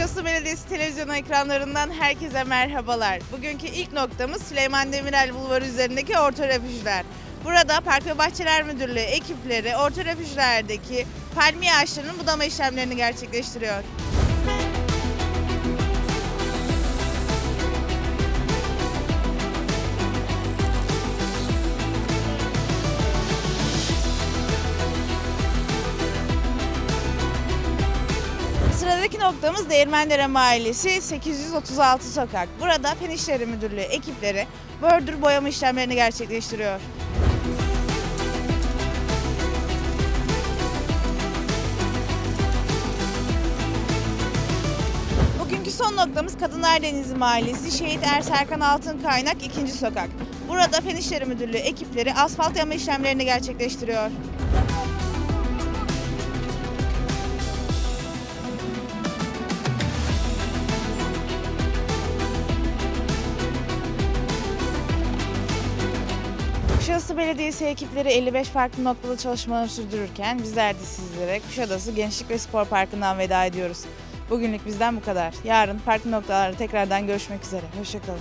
Kuşadası Belediyesi televizyon ekranlarından herkese merhabalar. Bugünkü ilk noktamız Süleyman Demirel Bulvarı üzerindeki orta refüjler. Burada Park ve Bahçeler Müdürlüğü ekipleri orta refüjlerdeki palmiye ağaçlarının budama işlemlerini gerçekleştiriyor. Sıradaki noktamız Değirmendere Mahallesi 836 sokak. Burada Fen İşleri Müdürlüğü ekipleri bördür boyama işlemlerini gerçekleştiriyor. Bugünkü son noktamız Kadınlar Denizi Mahallesi Şehit Erserkan Altın Kaynak 2. sokak. Burada Fen İşleri Müdürlüğü ekipleri asfalt yama işlemlerini gerçekleştiriyor. Kuşadası Belediyesi ekipleri 55 farklı noktada çalışmalarını sürdürürken bizler de sizlere Kuşadası Gençlik ve Spor Parkı'ndan veda ediyoruz. Bugünlük bizden bu kadar. Yarın farklı noktalarda tekrardan görüşmek üzere. Hoşçakalın.